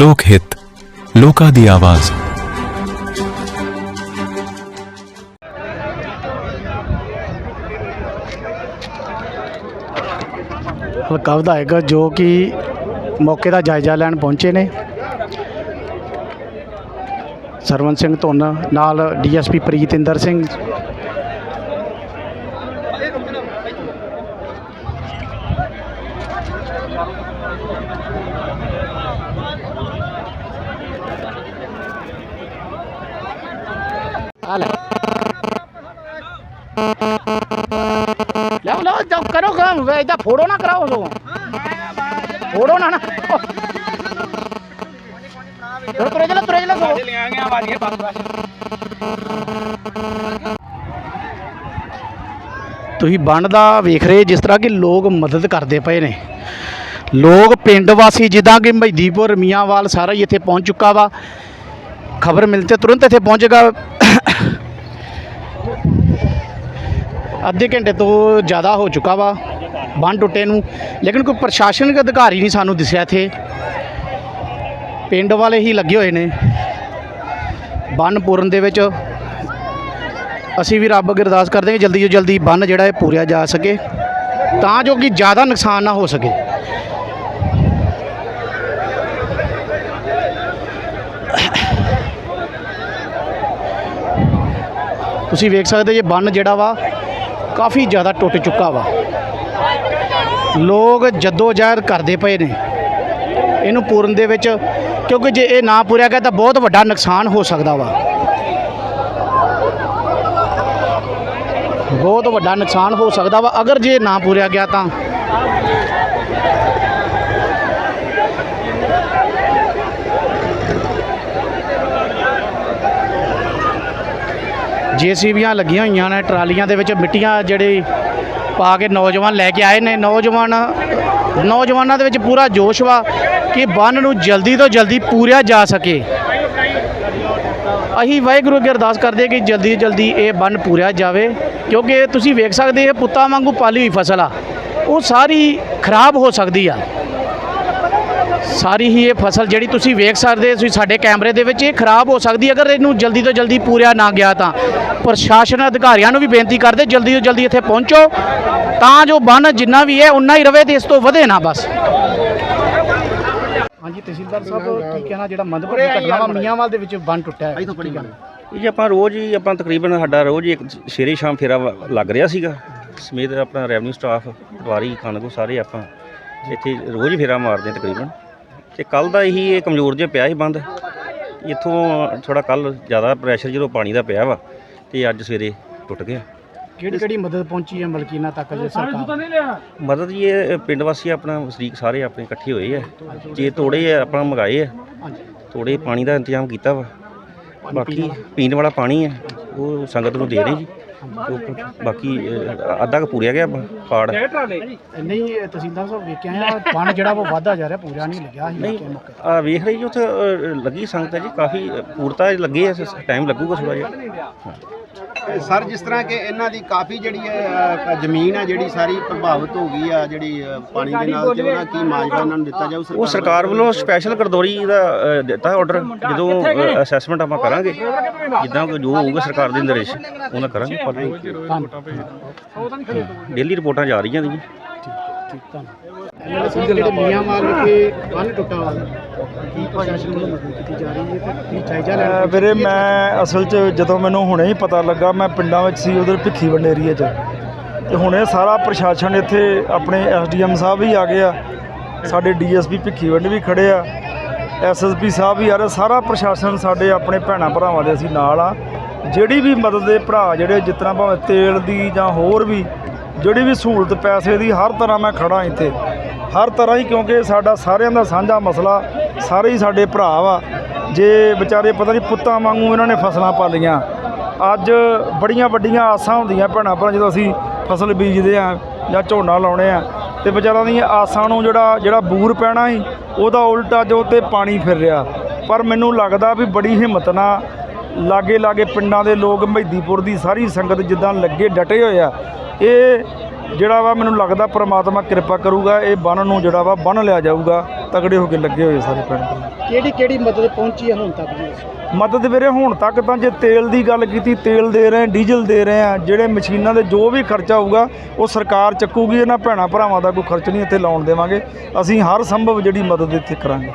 ਲੋਕ ਹਿੱਤ, ਲੋਕਾਂ ਦੀ ਆਵਾਜ਼। ਹਲਕਾ ਵਿਧਾਇਕ ਜੋ ਕਿ ਮੌਕੇ ਦਾ ਜਾਇਜ਼ਾ ਲੈਣ ਪਹੁੰਚੇ ਨੇ। ਸਰਵਨ ਸਿੰਘ ਧੁੰਨ ਨਾਲ ਡੀਐਸਪੀ ਪ੍ਰੀਤਿੰਦਰ ਸਿੰਘ। ਲਓ ਲਓ, ਜਾਓ, ਕਰੋ ਕੰਮ। ਵੇ ਇਹਦਾ ਫੋਟੋ ਨਾ ਕਰਾਓ ਸੋ ਫੋਟੋ ਨਾ ਨਾ। ਤੁਰੇ ਤੁਰੇ ਚਲਾ ਤੁਰੇ ਚਲਾ ਸੋ ਤੁਸੀਂ ਬੰਨ ਦਾ ਵੇਖ ਰਹੇ, ਜਿਸ ਤਰ੍ਹਾਂ ਕਿ ਲੋਕ ਮਦਦ ਕਰਦੇ ਪਏ ਨੇ। ਲੋਕ ਪਿੰਡ ਵਾਸੀ, ਜਿੱਦਾਂ ਕਿ ਮਹਿਦੀਪੁਰ, ਮੀਆਂਵਾਲ, ਸਾਰਾ ਹੀ ਇੱਥੇ ਪਹੁੰਚ ਚੁੱਕਾ ਵਾ। ਖਬਰ ਮਿਲਤੇ ਤੁਰੰਤ ਇੱਥੇ ਪਹੁੰਚੇਗਾ। ਅੱਧੇ ਘੰਟੇ ਤੋਂ ਜ਼ਿਆਦਾ ਹੋ ਚੁੱਕਾ ਵਾ, ਬੰਨ ਟੁੱਟੇ ਨੂੰ। ਲੇਕਿਨ ਕੋਈ ਪ੍ਰਸ਼ਾਸਨਿਕ ਅਧਿਕਾਰੀ ਨਹੀਂ ਸਾਨੂੰ ਦਿਸਿਆ ਇੱਥੇ। ਪਿੰਡ ਵਾਲੇ ਹੀ ਲੱਗੇ ਹੋਏ ਨੇ। ਬੰਨ ਪੂਰਨ ਦੇ ਵਿੱਚ ਅਸੀਂ ਵੀ ਰੱਬ ਅੱਗੇ ਅਰਦਾਸ ਕਰਦੇ ਹਾਂ ਕਿ ਜਲਦੀ ਤੋਂ ਜਲਦੀ ਬੰਨ ਜਿਹੜਾ ਇਹ ਪੂਰਿਆ ਜਾ ਸਕੇ, ਤਾਂ ਜੋ ਕਿ ਜ਼ਿਆਦਾ ਨੁਕਸਾਨ ਨਾ ਹੋ ਸਕੇ। ਤੁਸੀਂ ਵੇਖ ਸਕਦੇ ਜੇ ਬੰਨ ਜਿਹੜਾ ਵਾ ਕਾਫੀ ਜ਼ਿਆਦਾ ਟੁੱਟ ਚੁੱਕਾ ਵਾ। ਲੋਕ ਜੱਦੋ ਜਹਿਦ ਕਰਦੇ ਪਏ ਨੇ। ਇਹਨੂੰ ਪੂਰਨ ਦੇ ਵਿੱਚ ਕਿਉਂਕਿ ਜੇ ਇਹ ਨਾ ਪੂਰਿਆ ਗਿਆ ਤਾਂ ਬਹੁਤ ਵੱਡਾ ਨੁਕਸਾਨ ਹੋ ਸਕਦਾ ਵਾ। ਬਹੁਤ ਵੱਡਾ ਨੁਕਸਾਨ ਹੋ ਸਕਦਾ ਵਾ। ਅਗਰ ਜੇ ਨਾ ਪੂਰਿਆ ਗਿਆ ਤਾਂ ਜੀਸੀਬੀਆਂ ਲੱਗੀਆਂ ਹੋਈਆਂ ਨੇ, ਟਰਾਲੀਆਂ ਦੇ ਵਿੱਚ ਮਿੱਟੀਆਂ ਜਿਹੜੀ ਪਾ ਕੇ ਨੌਜਵਾਨ ਲੈ ਕੇ ਆਏ ਨੇ। ਨੌਜਵਾਨ, ਨੌਜਵਾਨਾਂ ਦੇ ਵਿੱਚ ਪੂਰਾ ਜੋਸ਼ ਵਾ ਕਿ ਬੰਨ ਨੂੰ ਜਲਦੀ ਤੋਂ ਜਲਦੀ ਪੂਰਿਆ ਜਾ ਸਕੇ। ਅਸੀਂ ਵਾਹਿਗੁਰੂ ਅੱਗੇ ਅਰਦਾਸ ਕਰਦੇ ਕਿ ਜਲਦੀ ਤੋਂ ਜਲਦੀ ਇਹ ਬੰਨ ਪੂਰਿਆ ਜਾਵੇ, ਕਿਉਂਕਿ ਤੁਸੀਂ ਵੇਖ ਸਕਦੇ ਇਹ ਪੁੱਤਾਂ ਵਾਂਗੂ ਪਾਲੀ ਹੋਈ ਫਸਲ ਆ। ਉਹ ਸਾਰੀ ਖਰਾਬ ਹੋ ਸਕਦੀ ਆ। ਸਾਰੀ ਹੀ ਇਹ ਫਸਲ ਜਿਹੜੀ ਤੁਸੀਂ ਵੇਖ ਸਕਦੇ ਤੁਸੀਂ ਸਾਡੇ ਕੈਮਰੇ ਦੇ ਵਿੱਚ ਇਹ ਖਰਾਬ ਹੋ ਸਕਦੀ, ਅਗਰ ਇਹਨੂੰ ਜਲਦੀ ਤੋਂ ਜਲਦੀ ਪੂਰਿਆ ਨਾ ਗਿਆ ਤਾਂ। ਪ੍ਰਸ਼ਾਸਨ ਅਧਿਕਾਰੀਆਂ ਨੂੰ ਵੀ ਬੇਨਤੀ ਕਰਦੇ ਜਲਦੀ ਤੋਂ ਜਲਦੀ ਇੱਥੇ ਪਹੁੰਚੋ ਤਾਂ ਜੋ ਬੰਨ ਜਿੰਨਾ ਵੀ ਹੈ ਉਨਾ ਹੀ ਰਵੇ ਤੇ ਇਸ ਤੋਂ ਵਧੇ ਨਾ ਬਸ। ਹਾਂਜੀ ਤਹਿਸੀਲਦਾਰ ਸਾਹਿਬ ਕੀ ਕਹਿਣਾ ਜਿਹੜਾ ਮੰਦਪੁਰ ਘਟਨਾ ਵਾ ਮੀਆਂਵਾਲ ਦੇ ਵਿੱਚ ਬੰਨ ਟੁੱਟਿਆ ਹੈ? ਇਹ ਜੀ ਆਪਾਂ ਰੋਜ਼ ਹੀ ਆਪਾਂ ਤਕਰੀਬਨ ਸਾਡਾ ਰੋਜ਼ ਹੀ ਇੱਕ ਸ਼ੇਰੇ ਸ਼ਾਮ ਫੇਰਾ ਲੱਗ ਰਿਹਾ ਸੀਗਾ। ਸਮੇਤ ਆਪਣਾ ਰੈਵਨਿਊ ਸਟਾਫ ਪਟਵਾਰੀ ਖਾਨਗੋ ਸਾਰੇ ਆਪਾਂ ਇੱਥੇ ਰੋਜ਼ ਹੀ ਫੇਰਾ ਮਾਰਦੇ ਹਾਂ ਤਕਰੀਬਨ। ਤੇ ਕੱਲ ਦਾ ਇਹੀ ਇਹ ਕਮਜ਼ੋਰ ਜਿਹਾ ਪਿਆ ਸੀ ਬੰਦ। ਇੱਥੋਂ ਥੋੜਾ ਕੱਲ ਜ਼ਿਆਦਾ ਪ੍ਰੈਸ਼ਰ ਜਦੋਂ ਪਾਣੀ ਦਾ ਪਿਆ ਵਾ ਤੇ ਅੱਜ ਸਵੇਰੇ ਟੁੱਟ ਗਿਆ। ਕਿਹੜੀ ਕਿਹੜੀ ਮਦਦ ਪਹੁੰਚੀ ਹੈ ਮਲਕੀਨਾ ਤੱਕ ਜੇ ਸਰਕਾਰ ਮਦਦ ਜੀ ਇਹ ਪਿੰਡ ਵਾਸੀ ਆਪਣਾ ਵਸਨੀਕ ਸਾਰੇ ਆਪਣੇ ਇਕੱਠੇ ਹੋਏ ਆ। ਜੇ ਤੋੜੇ ਆ ਆਪਣਾ ਮੰਗਾਏ ਆ। ਹਾਂਜੀ। ਤੋੜੇ ਪਾਣੀ ਦਾ ਇੰਤਜ਼ਾਮ ਕੀਤਾ ਵਾ। ਬਾਕੀ ਪੀਣ ਵਾਲਾ? ਪਾਣੀ ਹੈ ਉਹ ਸੰਗਤ ਨੂੰ ਦੇ ਰਹੇ ਜੀ। ਬਾਕੀ ਅੱਧਾ ਕੁ ਪੂਰਿਆ ਗਿਆ ਪਾੜ। ਨਹੀਂ ਇਹ ਤਹਿਸੀਲਦਾਰ ਸਾਹਿਬ ਵੇਖਿਆ ਆ ਬੰਨ ਜਿਹੜਾ ਉਹ ਵਾਧਾ ਜਾ ਰਿਹਾ ਪੂਰਾ ਨਹੀਂ ਲੱਗਿਆ ਸੀ ਮੌਕੇ ਮੌਕੇ ਤੇ। ਆ ਵੇਖ ਰਹੀ ਜੀ ਉੱਥੇ ਲੱਗੀ ਸੰਗਤ ਹੈ ਜੀ ਕਾਫੀ ਪੂਰਤਾ ਲੱਗੀ ਹੈ ਟਾਈਮ ਲੱਗੂਗਾ ਥੋੜਾ ਜਿਹਾ। ਸਰ ਜਿਸ ਤਰ੍ਹਾਂ ਕਿ ਇਹਨਾਂ ਦੀ ਕਾਫੀ ਜਿਹੜੀ ਹੈ ਅ, ਜ਼ਮੀਨ ਹੈ ਜਿਹੜੀ ਸਾਰੀ ਪ੍ਰਭਾਵਿਤ ਹੋ ਗਈ ਆ ਜਿਹੜੀ ਅ, ਪਾਣੀ ਦੇ ਨਾਲ ਤੇ ਕੀ ਮਾਜਵਾ ਇਹਨਾਂ ਨੂੰ ਦਿੱਤਾ ਜਾਊ ਉਹ ਸਰਕਾਰ ਵੱਲੋਂ ਸਪੈਸ਼ਲ ਗਰਦੌਰੀ ਦਾ ਦਿੱਤਾ ਆਰਡਰ ਜਦੋਂ ਅਸੈਸਮੈਂਟ ਆਪਾਂ ਕਰਾਂਗੇ ਜਿੱਦਾਂ ਕੋਈ ਜੋ ਹੋਊਗਾ ਸਰਕਾਰ ਦੇ ਨਿਰਦੇਸ਼ ਉਹਨਾਂ ਕਰਾਂਗੇ। ਡੇਲੀ ਰਿਪੋਰਟਾਂ ਜਾ ਰਹੀਆਂ ਨੇ ਜੀ। ਠੀਕ ਤਾਂ ਜਿਹੜੇ ਮੀਆਂ ਮਾਰ ਕੇ ਬੰਨ ਟੁੱਟਾ ਵਾ। ਕੀ ਪ੍ਰਸ਼ਾਸਨ ਵੱਲੋਂ ਮਦਦ ਕੀਤੀ ਜਾ ਰਹੀ ਹੈ ਤੇ ਕੀ ਜਾਇਜ਼ਾ ਅਹ ਲੈਣਾ ਵੀਰੇ ਮੈਂ ਅਸਲ 'ਚ ਜਦੋਂ ਮੈਨੂੰ ਹੁਣੇ ਹੀ ਪਤਾ ਲੱਗਾ ਮੈਂ ਪਿੰਡਾਂ ਵਿੱਚ ਸੀ ਉਧਰ ਭਿੱਖੀਵੰਡ ਏਰੀਏ 'ਚ। ਤੇ ਹੁਣੇ ਸਾਰਾ ਪ੍ਰਸ਼ਾਸਨ ਇੱਥੇ ਆਪਣੇ ਐਸਡੀਐਮ ਸਾਹਿਬ ਵੀ ਆ ਗਏ ਆ। ਸਾਡੇ ਡੀਐਸਪੀ ਭਿੱਖੀਵੰਡ ਵੀ ਖੜੇ ਆ। ਐਸਐਸਪੀ ਸਾਹਿਬ ਵੀ ਆ ਰਹੇ ਸਾਰਾ ਪ੍ਰਸ਼ਾਸਨ ਸਾਡੇ ਆਪਣੇ ਭੈਣਾਂ ਭਰਾਵਾਂ ਦੇ ਅਸੀਂ ਨਾਲ ਆ। ਜਿਹੜੀ ਵੀ ਮਦਦ ਦੇ ਭਰਾ ਜਿਹੜੇ ਜਿਸ ਤਰ੍ਹਾਂ ਭਾਵੇਂ ਤੇਲ ਦੀ ਜਾਂ ਹੋਰ ਵੀ, ਜਿਹੜੀ ਵੀ ਸਹੂਲਤ ਪੈਸੇ ਦੀ, ਹਰ ਤਰ੍ਹਾਂ ਮੈਂ ਖੜਾ ਇੱਥੇ। ਹਰ ਤਰ੍ਹਾਂ ਹੀ ਕਿਉਂਕਿ ਸਾਡਾ ਸਾਰਿਆਂ ਦਾ ਸਾਂਝਾ ਮਸਲਾ ਸਾਰੇ ਹੀ ਸਾਡੇ ਭਰਾ ਵਾ। ਜੇ ਵਿਚਾਰੇ ਪਤਾ ਨਹੀਂ ਪੁੱਤਾਂ ਵਾਂਗੂ ਇਹਨਾਂ ਨੇ ਫਸਲਾਂ ਪਾਲੀਆਂ। ਅੱਜ ਬੜੀਆਂ ਵੱਡੀਆਂ ਆਸਾਂ ਹੁੰਦੀਆਂ ਭੈਣਾਂ ਭਰਾ, ਜਦੋਂ ਅਸੀਂ ਫਸਲ ਬੀਜਦੇ ਆ ਜਾਂ ਝੋਨਾ ਲਾਉਣੇ ਆ ਤੇ ਵਿਚਾਰਾਂ ਦੀਆਂ ਆਸਾਂ ਨੂੰ ਜਿਹੜਾ ਜਿਹੜਾ ਬੂਰ ਪੈਣਾ ਸੀ, ਉਹਦਾ ਉਲਟਾ ਜੋ ਤੇ ਪਾਣੀ ਫਿਰ ਰਿਹਾ। ਪਰ ਮੈਨੂੰ ਲੱਗਦਾ ਵੀ ਬੜੀ ਹਿੰਮਤ ਨਾਲ ਲਾਗੇ ਲਾਗੇ ਪਿੰਡਾਂ ਦੇ ਲੋਕ ਮਹਿਦੀਪੁਰ ਦੀ ਸਾਰੀ ਸੰਗਤ ਜਿੱਦਾਂ ਲੱਗੇ ਡਟੇ ਹੋਏ ਆ। ਇਹ ਜਿਹੜਾ ਵਾ ਮੈਨੂੰ ਲੱਗਦਾ ਪ੍ਰਮਾਤਮਾ ਕਿਰਪਾ ਕਰੂਗਾ ਇਹ ਬੰਨ ਨੂੰ ਜਿਹੜਾ ਵਾ ਬੰਨ ਲਿਆ ਜਾਊਗਾ। ਤਗੜੇ ਹੋ ਕੇ ਲੱਗੇ ਹੋਏ ਸਾਰੇ ਪਿੰਡ ਦੇ। ਕਿਹੜੀ ਕਿਹੜੀ ਮਦਦ ਪਹੁੰਚੀ ਹੈ ਹੁਣ ਤੱਕ ਜੀ ਮਦਦ ਵੀਰੇ ਹੁਣ ਤੱਕ ਤਾਂ ਜੇ ਤੇਲ ਦੀ ਗੱਲ ਕੀਤੀ ਤੇਲ ਦੇ ਰਹੇ ਡੀਜ਼ਲ ਦੇ ਰਹੇ ਆ ਜਿਹੜੇ ਮਸ਼ੀਨਾਂ ਦੇ ਜੋ ਵੀ ਖਰਚਾ ਹੋਊਗਾ ਉਹ ਸਰਕਾਰ ਚੱਕੂਗੀ ਇਹਨਾਂ ਭੈਣਾਂ ਭਰਾਵਾਂ ਦਾ ਕੋਈ ਖਰਚ ਨਹੀਂ ਇੱਥੇ ਲਾਉਣ ਦੇਵਾਂਗੇ। ਅਸੀਂ ਹਰ ਸੰਭਵ ਜਿਹੜੀ ਮਦਦ ਇੱਥੇ ਕਰਾਂਗੇ।